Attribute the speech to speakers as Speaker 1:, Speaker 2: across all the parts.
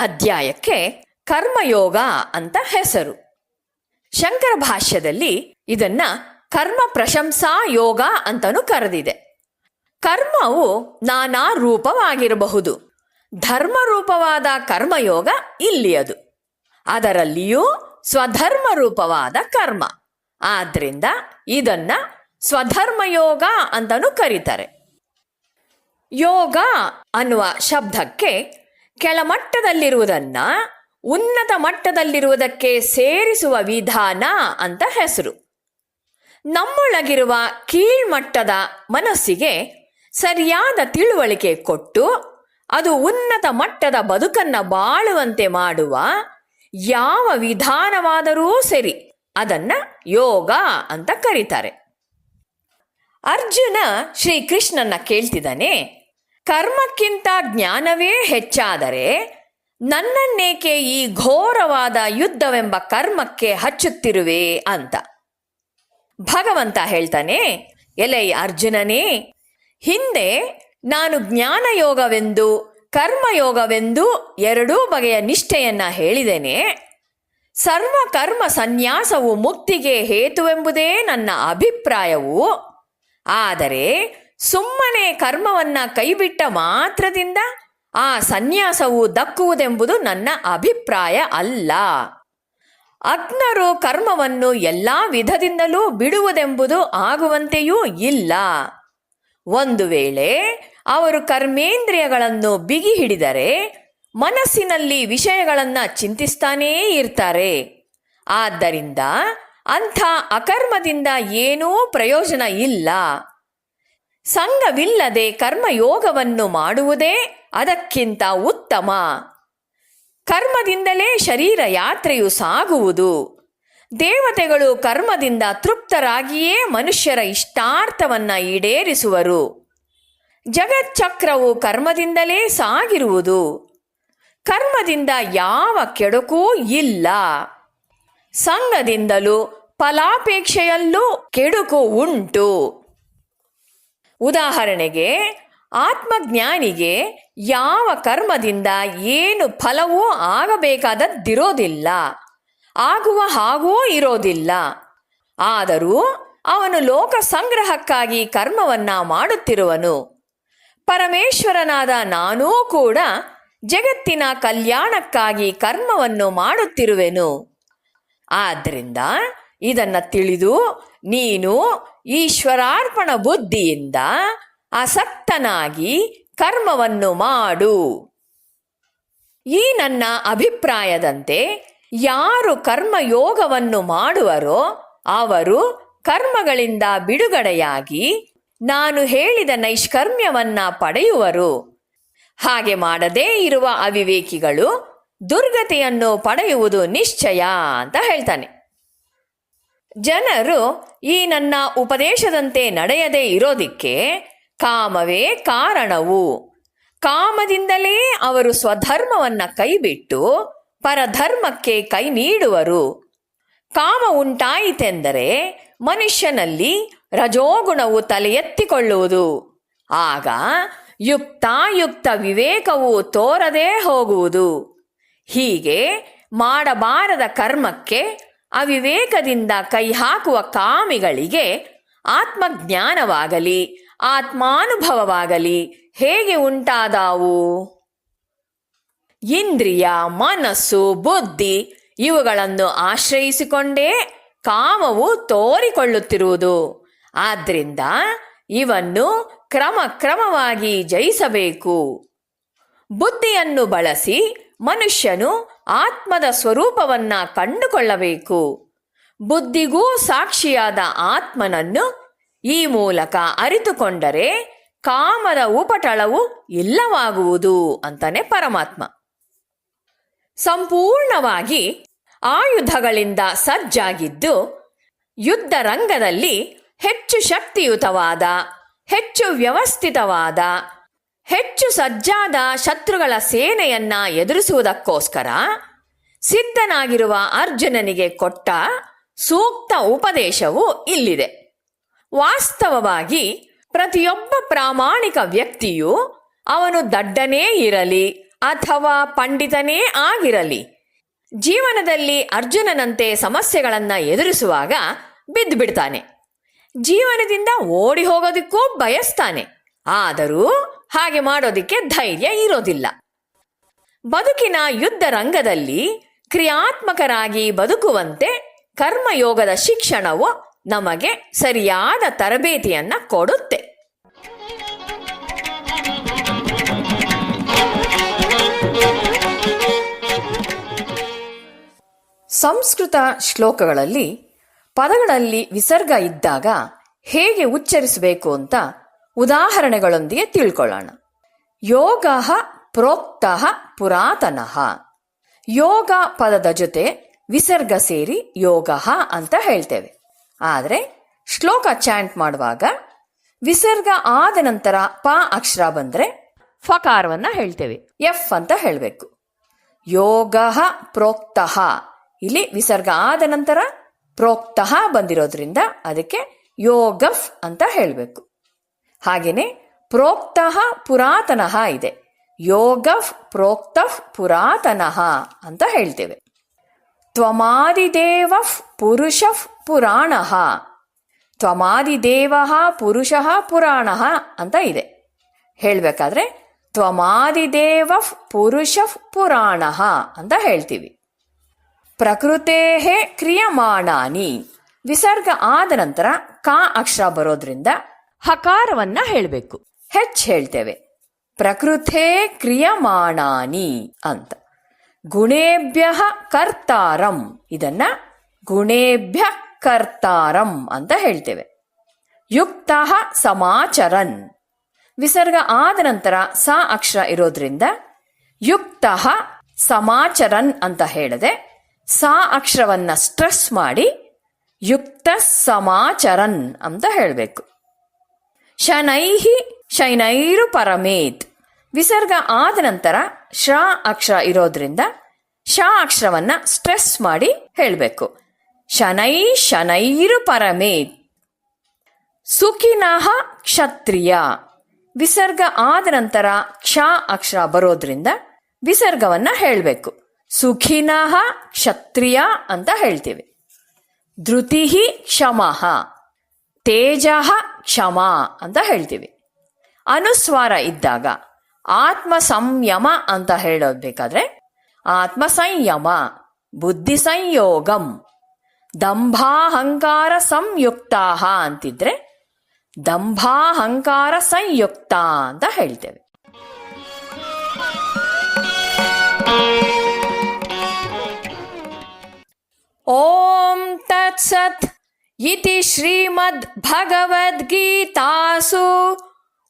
Speaker 1: ಅಧ್ಯಾಯಕ್ಕೆ ಕರ್ಮಯೋಗ ಅಂತ ಹೆಸರು. ಶಂಕರ ಭಾಷ್ಯದಲ್ಲಿ ಇದನ್ನ ಕರ್ಮ ಪ್ರಶಂಸಾ ಯೋಗ ಅಂತಲೂ ಕರೆದಿದೆ. ಕರ್ಮವು ನಾನಾ ರೂಪವಾಗಿರಬಹುದು. ಧರ್ಮ ರೂಪವಾದ ಕರ್ಮಯೋಗ ಇಲ್ಲಿಯದು. ಅದರಲ್ಲಿಯೂ ಸ್ವಧರ್ಮ ರೂಪವಾದ ಕರ್ಮ. ಆದ್ರಿಂದ ಇದನ್ನ ಸ್ವಧರ್ಮಯೋಗ ಅಂತಲೂ ಕರೀತಾರೆ. ಯೋಗ ಅನ್ನುವ ಶಬ್ದಕ್ಕೆ ಕೆಳಮಟ್ಟದಲ್ಲಿರುವುದನ್ನ ಉನ್ನತ ಮಟ್ಟದಲ್ಲಿರುವುದಕ್ಕೆ ಸೇರಿಸುವ ವಿಧಾನ ಅಂತ ಹೆಸರು. ನಮ್ಮೊಳಗಿರುವ ಕೀಳ್ಮಟ್ಟದ ಮನಸ್ಸಿಗೆ ಸರಿಯಾದ ತಿಳುವಳಿಕೆ ಕೊಟ್ಟು ಅದು ಉನ್ನತ ಮಟ್ಟದ ಬದುಕನ್ನ ಬಾಳುವಂತೆ ಮಾಡುವ ಯಾವ ವಿಧಾನವಾದರೂ ಸರಿ ಅದನ್ನ ಯೋಗ ಅಂತ ಕರೀತಾರೆ. ಅರ್ಜುನ ಶ್ರೀಕೃಷ್ಣನ ಕೇಳ್ತಿದ್ದಾನೆ ಕರ್ಮಕ್ಕಿಂತ ಜ್ಞಾನವೇ ಹೆಚ್ಚಾದರೆ ನನ್ನನ್ನೇಕೆ ಈ ಘೋರವಾದ ಯುದ್ಧವೆಂಬ ಕರ್ಮಕ್ಕೆ ಹಚ್ಚುತ್ತಿರುವೆ ಅಂತ. ಭಗವಂತ ಹೇಳ್ತಾನೆ, ಎಲೈ ಅರ್ಜುನನೇ, ಹಿಂದೆ ನಾನು ಜ್ಞಾನಯೋಗವೆಂದು, ಕರ್ಮಯೋಗವೆಂದು ಎರಡೂ ಬಗೆಯ ನಿಷ್ಠೆಯನ್ನ ಹೇಳಿದ್ದೇನೆ. ಸರ್ವ ಕರ್ಮ ಸನ್ಯಾಸವು ಮುಕ್ತಿಗೆ ಹೇತುವೆಂಬುದೇ ನನ್ನ ಅಭಿಪ್ರಾಯವು. ಆದರೆ ಸುಮ್ಮನೆ ಕರ್ಮವನ್ನ ಕೈಬಿಟ್ಟ ಮಾತ್ರದಿಂದ ಆ ಸನ್ಯಾಸವು ದಕ್ಕುವುದೆಂಬುದು ನನ್ನ ಅಭಿಪ್ರಾಯ ಅಲ್ಲ. ಅಗ್ನರು ಕರ್ಮವನ್ನು ಎಲ್ಲಾ ವಿಧದಿಂದಲೂ ಬಿಡುವುದೆಂಬುದು ಆಗುವಂತೆಯೂ ಇಲ್ಲ. ಒಂದು ವೇಳೆ ಅವರು ಕರ್ಮೇಂದ್ರಿಯಗಳನ್ನು ಬಿಗಿ ಹಿಡಿದರೆ ಮನಸ್ಸಿನಲ್ಲಿ ವಿಷಯಗಳನ್ನ ಚಿಂತಿಸ್ತಾನೇ ಇರ್ತಾರೆ. ಆದ್ದರಿಂದ ಅಂಥ ಅಕರ್ಮದಿಂದ ಏನೂ ಪ್ರಯೋಜನ ಇಲ್ಲ. ಸಂಘವಿಲ್ಲದೆ ಕರ್ಮಯೋಗವನ್ನು ಮಾಡುವುದೇ ಅದಕ್ಕಿಂತ ಉತ್ತಮ. ಕರ್ಮದಿಂದಲೇ ಶರೀರ ಯಾತ್ರೆಯು ಸಾಗುವುದು. ದೇವತೆಗಳು ಕರ್ಮದಿಂದ ತೃಪ್ತರಾಗಿಯೇ ಮನುಷ್ಯರ ಇಷ್ಟಾರ್ಥವನ್ನ ಈಡೇರಿಸುವರು. ಜಗಚ್ಚಕ್ರವು ಕರ್ಮದಿಂದಲೇ ಸಾಗಿರುವುದು. ಕರ್ಮದಿಂದ ಯಾವ ಕೆಡುಕೂ ಇಲ್ಲ. ಸಂಘದಿಂದಲೂ ಫಲಾಪೇಕ್ಷೆಯಲ್ಲೂ ಕೆಡುಕು ಉಂಟು. ಉದಾಹರಣೆಗೆ, ಆತ್ಮಜ್ಞಾನಿಗೆ ಯಾವ ಕರ್ಮದಿಂದ ಏನು ಫಲವೂ ಆಗಬೇಕಾದದ್ದಿರೋದಿಲ್ಲ. ಆಗುವ ಹಾಗೂ ಇರೋದಿಲ್ಲ. ಆದರೂ ಅವನು ಲೋಕ ಸಂಗ್ರಹಕ್ಕಾಗಿ ಕರ್ಮವನ್ನ ಮಾಡುತ್ತಿರುವನು. ಪರಮೇಶ್ವರನಾದ ನಾನೂ ಕೂಡ ಜಗತ್ತಿನ ಕಲ್ಯಾಣಕ್ಕಾಗಿ ಕರ್ಮವನ್ನು ಮಾಡುತ್ತಿರುವೆನು. ಆದ್ದರಿಂದ ಇದನ್ನ ತಿಳಿದು ನೀನು ಈಶ್ವರಾರ್ಪಣ ಬುದ್ಧಿಯಿಂದ ಆಸಕ್ತನಾಗಿ ಕರ್ಮವನ್ನು ಮಾಡು. ಈ ನನ್ನ ಅಭಿಪ್ರಾಯದಂತೆ ಯಾರು ಕರ್ಮಯೋಗವನ್ನು ಮಾಡುವರೋ ಅವರು ಕರ್ಮಗಳಿಂದ ಬಿಡುಗಡೆಯಾಗಿ ನಾನು ಹೇಳಿದ ನೈಷ್ಕರ್ಮ್ಯವನ್ನ ಪಡೆಯುವರು. ಹಾಗೆ ಮಾಡದೇ ಇರುವ ಅವಿವೇಕಿಗಳು ದುರ್ಗತಿಯನ್ನು ಪಡೆಯುವುದು ನಿಶ್ಚಯ ಅಂತ ಹೇಳ್ತಾನೆ. ಜನರು ಈ ನನ್ನ ಉಪದೇಶದಂತೆ ನಡೆಯದೇ ಇರೋದಿಕ್ಕೆ ಕಾಮವೇ ಕಾರಣವು. ಕಾಮದಿಂದಲೇ ಅವರು ಸ್ವಧರ್ಮವನ್ನ ಕೈಬಿಟ್ಟು ಪರಧರ್ಮಕ್ಕೆ ಕೈ ನೀಡುವರು. ಕಾಮ ಉಂಟಾಯಿತೆಂದರೆ ಮನುಷ್ಯನಲ್ಲಿ ರಜೋಗುಣವು ತಲೆ ಎತ್ತಿಕೊಳ್ಳುವುದು ಆಗ ಯುಕ್ತಾಯುಕ್ತ ವಿವೇಕವು ತೋರದೇ ಹೋಗುವುದು. ಹೀಗೆ ಮಾಡಬಾರದ ಕರ್ಮಕ್ಕೆ ಅವಿವೇಕದಿಂದ ಕೈ ಹಾಕುವ ಕಾಮಿಗಳಿಗೆ ಆತ್ಮಜ್ಞಾನವಾಗಲಿ, ಆತ್ಮಾನುಭವವಾಗಲಿ ಹೇಗೆ ಉಂಟಾದಾವು? ಇಂದ್ರಿಯ, ಮನಸ್ಸು, ಬುದ್ಧಿ ಇವುಗಳನ್ನು ಆಶ್ರಯಿಸಿಕೊಂಡೇ ಕಾಮವು ತೋರಿಕೊಳ್ಳುತ್ತಿರುವುದು. ಆದ್ದರಿಂದ ಇವನ್ನು ಕ್ರಮ ಕ್ರಮವಾಗಿ ಜಯಿಸಬೇಕು. ಬುದ್ಧಿಯನ್ನು ಬಳಸಿ ಮನುಷ್ಯನು ಆತ್ಮದ ಸ್ವರೂಪವನ್ನ ಕಂಡುಕೊಳ್ಳಬೇಕು. ಬುದ್ಧಿಗೂ ಸಾಕ್ಷಿಯಾದ ಆತ್ಮನನ್ನು ಈ ಮೂಲಕ ಅರಿತುಕೊಂಡರೆ ಕಾಮದ ಉಪಟಳವು ಇಲ್ಲವಾಗುವುದು ಅಂತಾನೆ ಪರಮಾತ್ಮ. ಸಂಪೂರ್ಣವಾಗಿ ಆಯುಧಗಳಿಂದ ಸಜ್ಜಾಗಿದ್ದು ಯುದ್ಧ ರಂಗದಲ್ಲಿ ಹೆಚ್ಚು ಶಕ್ತಿಯುತವಾದ, ಹೆಚ್ಚು ವ್ಯವಸ್ಥಿತವಾದ ಹೆಚ್ಚು ಸಜ್ಜಾದ ಶತ್ರುಗಳ ಸೇನೆಯನ್ನ ಎದುರಿಸುವುದಕ್ಕೋಸ್ಕರ ಸಿದ್ಧನಾಗಿರುವ ಅರ್ಜುನನಿಗೆ ಕೊಟ್ಟ ಸೂಕ್ತ ಉಪದೇಶವು ಇಲ್ಲಿದೆ. ವಾಸ್ತವವಾಗಿ ಪ್ರತಿಯೊಬ್ಬ ಪ್ರಾಮಾಣಿಕ ವ್ಯಕ್ತಿಯು ಅವನು ದಡ್ಡನೇ ಇರಲಿ ಅಥವಾ ಪಂಡಿತನೇ ಆಗಿರಲಿ, ಜೀವನದಲ್ಲಿ ಅರ್ಜುನನಂತೆ ಸಮಸ್ಯೆಗಳನ್ನು ಎದುರಿಸುವಾಗ ಬಿದ್ದು ಬಿಡ್ತಾನೆ ಜೀವನದಿಂದ ಓಡಿ ಹೋಗೋದಕ್ಕೂ ಬಯಸ್ತಾನೆ. ಆದರೂ ಹಾಗೆ ಮಾಡೋದಕ್ಕೆ ಧೈರ್ಯ ಇರೋದಿಲ್ಲ. ಬದುಕಿನ ಯುದ್ಧ ರಂಗದಲ್ಲಿ ಕ್ರಿಯಾತ್ಮಕರಾಗಿ ಬದುಕುವಂತೆ ಕರ್ಮಯೋಗದ ಶಿಕ್ಷಣವು ನಮಗೆ ಸರಿಯಾದ ತರಬೇತಿಯನ್ನ ಕೊಡುತ್ತೆ. ಸಂಸ್ಕೃತ ಶ್ಲೋಕಗಳಲ್ಲಿ ಪದಗಳಲ್ಲಿ ವಿಸರ್ಗ ಇದ್ದಾಗ ಹೇಗೆ ಉಚ್ಚರಿಸಬೇಕು ಅಂತ ಉದಾಹರಣೆಗಳೊಂದಿಗೆ ತಿಳ್ಕೊಳ್ಳೋಣ. ಯೋಗ ಪ್ರೋಕ್ತ ಪುರಾತನ. ಯೋಗ ಪದದ ಜೊತೆ ವಿಸರ್ಗ ಸೇರಿ ಯೋಗ ಅಂತ ಹೇಳ್ತೇವೆ. ಆದರೆ ಶ್ಲೋಕ ಚಾಂಟ್ ಮಾಡುವಾಗ ವಿಸರ್ಗ ಆದ ನಂತರ ಪ ಅಕ್ಷರ ಬಂದ್ರೆ ಫಕಾರವನ್ನ ಹೇಳ್ತೇವೆ. ಎಫ್ ಅಂತ ಹೇಳಬೇಕು. ಯೋಗ ಪ್ರೋಕ್ತಃ. ಇಲ್ಲಿ ವಿಸರ್ಗ ಆದ ನಂತರ ಪ್ರೋಕ್ತಃ ಬಂದಿರೋದ್ರಿಂದ ಅದಕ್ಕೆ ಯೋಗಫ್ ಅಂತ ಹೇಳಬೇಕು. ಹಾಗೇನೆ ಪ್ರೋಕ್ತಃ ಪುರಾತನಃ ಇದೆ. ಯೋಗ ಪ್ರೋಕ್ತಃ ಪುರಾತನಃ ಅಂತ ಹೇಳ್ತೇವೆ. ತ್ವಮಾದಿದೇವ ಪುರುಷ ಪುರಾಣ. ತ್ವಮಾದಿದೇವ ಪುರುಷಃ ಪುರಾಣ ಅಂತ ಇದೆ. ಹೇಳಬೇಕಾದ್ರೆ ತ್ವಮಾದಿದೇವ ಪುರುಷ ಪುರಾಣ ಅಂತ ಹೇಳ್ತೀವಿ. ಪ್ರಕೃತೇ ಕ್ರಿಯಮಾಣಾನಿ. ವಿಸರ್ಗ ಆದ ನಂತರ ಕಾ ಅಕ್ಷರ ಬರೋದ್ರಿಂದ ಹಕಾರವನ್ನ ಹೇಳಬೇಕು. ಹೆಚ್ಚು ಹೇಳ್ತೇವೆ. ಪ್ರಕೃತೇ ಕ್ರಿಯಮಾಣಾನಿ ಅಂತ. ಗುಣೇಭ್ಯ ಕರ್ತಾರಂ. ಇದನ್ನ ಗುಣೇಭ್ಯ ಕರ್ತಾರಂ ಅಂತ ಹೇಳ್ತೇವೆ. ಯುಕ್ತ ಸಮಾಚರನ್. ವಿಸರ್ಗ ಆದ ನಂತರ ಸ ಅಕ್ಷರ ಇರೋದ್ರಿಂದ ಯುಕ್ತ ಸಮಾಚರನ್ ಅಂತ ಹೇಳದೆ ಸಾ ಅಕ್ಷರವನ್ನ ಸ್ಟ್ರೆಸ್ ಮಾಡಿ ಯುಕ್ತ ಸಮಾಚರನ್ ಅಂತ ಹೇಳಬೇಕು. ಶನೈಹಿ ಶೈನೈರು ಪರಮೇತ್. ವಿಸರ್ಗ ಆದ ನಂತರ ಶ ಅಕ್ಷರ ಇರೋದ್ರಿಂದ ಶಾ ಅಕ್ಷರವನ್ನ ಸ್ಟ್ರೆಸ್ ಮಾಡಿ ಹೇಳಬೇಕು. ಶನೈ ಶನೈರು ಪರಮೇತ್. ಸುಖಿನಃ ಕ್ಷತ್ರಿಯ. ವಿಸರ್ಗ ಆದ ನಂತರ ಕ್ಷ ಅಕ್ಷರ ಬರೋದ್ರಿಂದ ವಿಸರ್ಗವನ್ನ ಹೇಳಬೇಕು. ಸುಖಿನಃ ಕ್ಷತ್ರಿಯ ಅಂತ ಹೇಳ್ತೀವಿ. ಧೃತಿ ಕ್ಷಮಃ. ತೇಜ ಕ್ಷಮ ಅಂತ ಹೇಳ್ತೀವಿ. ಅನುಸ್ವಾರ ಇದ್ದಾಗ ಆತ್ಮ ಸಂಯಮ ಅಂತ ಹೇಳೋದು ಬೇಕಾದ್ರೆ ಆತ್ಮ ಸಂಯಮ, ಬುದ್ಧಿ ಸಂಯೋಗಂ, ದಂಭಾಹಂಕಾರ ಸಂಯುಕ್ತ ಅಂತಿದ್ರೆ ದಂಭಾಹಂಕಾರ ಸಂಯುಕ್ತ ಅಂತ ಹೇಳ್ತೇವೆ. ಭಗವದ್ಗೀತಾಸು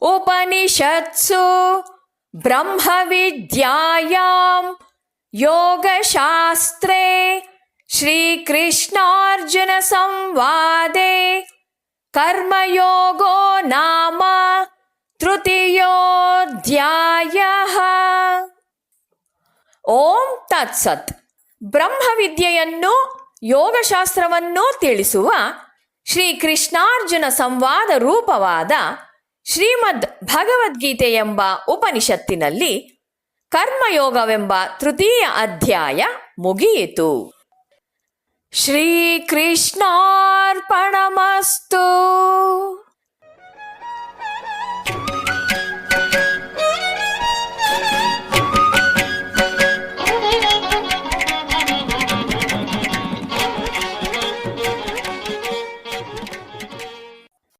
Speaker 1: ಉಪನಿಷತ್ಸು ಬ್ರಹ್ಮವಿದ್ಯಾಯಾಂ ಯೋಗಶಾಸ್ತ್ರೇ ಶ್ರೀಕೃಷ್ಣಾರ್ಜುನ ಸಂವಾದೆ ಕರ್ಮಯೋಗೋ ನಾಮ ತೃತೀಯೋಧ್ಯಾಯ. ಓಂ ತತ್ಸತ್. ಬ್ರಹ್ಮವಿದ್ಯೆಯನ್ನು ಯೋಗಶಾಸ್ತ್ರವನ್ನೂ ತಿಳಿಸುವ ಶ್ರೀ ಕೃಷ್ಣಾರ್ಜುನ ಸಂವಾದ ರೂಪವಾದ ಶ್ರೀಮದ್ ಭಗವದ್ಗೀತೆ ಎಂಬ ಉಪನಿಷತ್ತಿನಲ್ಲಿ ಕರ್ಮಯೋಗವೆಂಬ ತೃತೀಯ ಅಧ್ಯಾಯ ಮುಗಿಯಿತು. ಶ್ರೀಕೃಷ್ಣಾರ್ಪಣಮಸ್ತು